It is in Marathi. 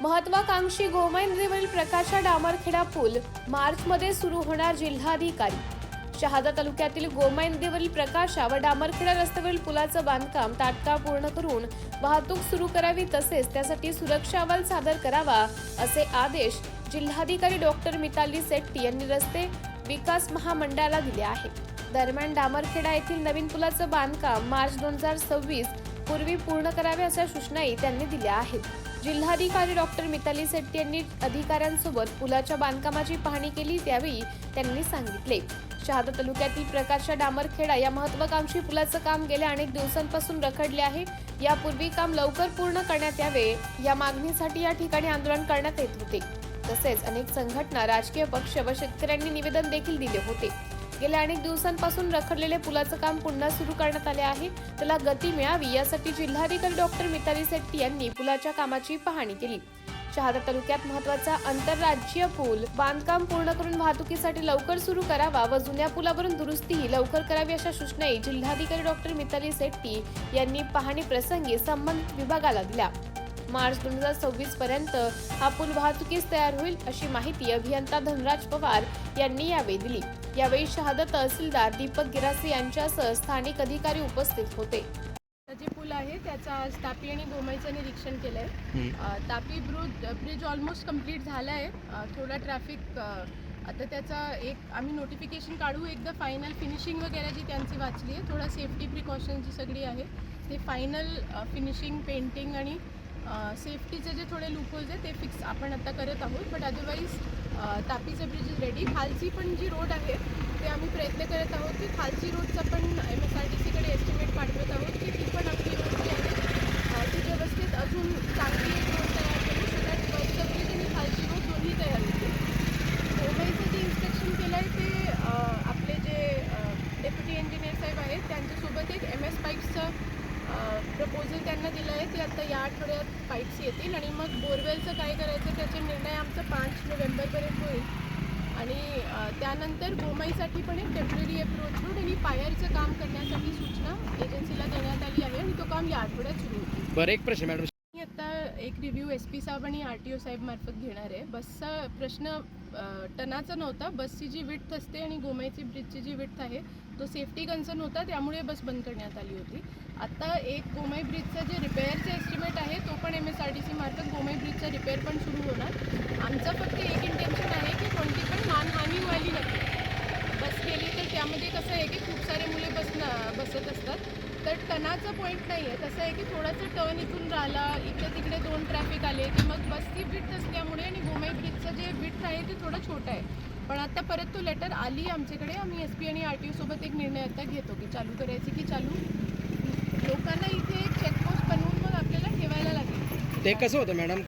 महत्वाकांक्षी गोमय नदीवरील प्रकाशा डामरखेडा पूल मार्चमध्ये सुरू होणार जिल्हाधिकारी. शहादा तालुक्यातील गोमय नदीवरील प्रकाशा व डामरखेडा रस्त्यावरील पुलाचं बांधकाम तात्काळ पूर्ण करून वाहतूक सुरू करावी तसेच त्यासाठी सुरक्षा अहवाल सादर करावा असे आदेश जिल्हाधिकारी डॉक्टर मिताली सेट्टी यांनी रस्ते विकास महामंडळाला दिले आहेत दरम्यान डामरखेडा येथील नवीन पुलाचं बांधकाम मार्च दोन हजार सव्वीस पूर्वी पूर्ण करावे अशा सूचनाही त्यांनी दिल्या आहेत. जिल्हाधिकारी डॉक्टर मिताली सेट्टी यांनी अधिकाऱ्यांसोबत पुलाच्या बांधकामाची पाहणी केली त्यावेळी त्यांनी सांगितले शहादा तालुक्यातील प्रकाशच्या डामरखेडा या महत्वाकांक्षी पुलाचं काम गेल्या अनेक दिवसांपासून रखडले आहे. यापूर्वी काम लवकर पूर्ण करण्यात यावे या मागणीसाठी या ठिकाणी आंदोलन करण्यात येत होते. तसेच अनेक संघटना राजकीय पक्ष व शेतकऱ्यांनी निवेदन देखील दिले होते. गेल्या अनेक दिवसांपासून रखडलेले पुलाचं काम पुन्हा सुरू करण्यात आले आहे. त्याला गती मिळावी यासाठी जिल्हाधिकारी डॉक्टर मिताली सेट्टी यांनी पुलाच्या कामाची पाहणी केली. शहादा तालुक्यात महत्त्वाचा आंतरराज्यीय पूल बांधकाम पूर्ण करून वाहतुकीसाठी लवकर सुरू करावा व जुन्या पुलावरून दुरुस्तीही लवकर करावी अशा सूचनाही जिल्हाधिकारी डॉक्टर मिताली सेट्टी यांनी पाहणी प्रसंगी संबंधित विभागाला दिल्या. मार्च दोन हजार सव्वीस पर्यंत हा पूल वाहतुकीस तयार होईल अशी माहिती अभियंता धनराज पवार यांनी यावेळी दिली. यावेळी शहादा तहसीलदार दीपक गिरासे यांच्यासह स्थानिक अधिकारी उपस्थित होते. जे पूल आहे त्याचं आज तापी आणि गोमाईचं निरीक्षण केलं आहे तापी ब्रुज ब्रिज ऑलमोस्ट कंप्लीट झाला आहे थोडा ट्रॅफिक आता त्याचा एक आम्ही नोटिफिकेशन काढू. एकदा फायनल फिनिशिंग वगैरे जी त्यांची वाचली आहे थोडा सेफ्टी प्रिकॉशन जी सगळी आहे ते फायनल फिनिशिंग पेंटिंग आणि सेफ्टीचे जे थोडे लुकोज आहे ते फिक्स आपण आता करत आहोत. बट अदरवाईज तापीचं ब्रिज इज रेडी खालची पण जी रोड आहे ते आम्ही प्रयत्न करत आहोत की खालची रोडचा पण एम एस आर टी सीकडे एस्टिमेट पाठवत आहोत की ती पण आपली रोड जी आहे ती व्यवस्थित अजून चांगली एक रोड तयार करू सगळ्यात वरचं ब्रिज आणि खालची रोड दोन्ही तयार होते मुंबईचं जे इन्स्पेक्शन केलं आहे ते आपले जे डेप्युटी इंजिनियर साहेब आहेत त्यांच्यासोबत एक एम एस पाईप्सचं प्रपोजल त्यांना दिलं आहे ते आता या आठवड्यात पाईप्स येतील आणि मग बोरवेलचं काय करायचं त्याचे निर्णय आमचा पाच नोव्हेंबरपर्यंत होईल. आणि त्यानंतर गोमाईसाठी पण एक टेंपररी अप्रोच रोड आणि पायरचं काम करण्यासाठी सूचना एजन्सीला देण्यात आली आहे आणि तो काम या आठवड्यात सुरू होईल. बरं एक प्रश्न मॅडम. मी आता एक रिव्ह्यू एस पी साहेब आणि आर टी ओ साहेब मार्फत घेणार आहे. बसचा प्रश्न टनाचा नव्हता. बसची जी विड्थ असते आणि गोमाईची ब्रिजची जी विड्थ आहे तो सेफ्टी कन्सर्न होता. त्यामुळे बस बंद करण्यात आली होती. आता एक गोमाई ब्रिजचा जे रिपेअरचा एस्टिमेट आहे तो पण M S R T C मार्फत गोमाई ब्रिजचा रिपेअर पण सुरू होणार. आमचं फक्त एक इंटेन्शन आहे की कोणती पण मानहानी व्हायली नाही बस गेली तर त्यामध्ये कसं आहे की खूप सारे मुले बस बसत असतात. तर टनाचा पॉईंट नाही आहे कसं आहे की थोडासा टर्न इथून राहिला इकडे तिकडे दोन ट्रॅफिक आले की मग बसची विड्थ असल्यामुळे आणि गोमाई ब्रिजचं जे विड्थ आहे ते थोडं छोटं आहे. पण आता परत तो लेटर आली आमच्याकडे आम्ही एस पी आणि आर टी ओसोबत एक निर्णय आता घेतो की चालू करायचं की चालू. लोकांना इथे एक चेकपोस्ट बनवून मग आपल्याला ठेवायला लागेल. ते कसं होतं मॅडम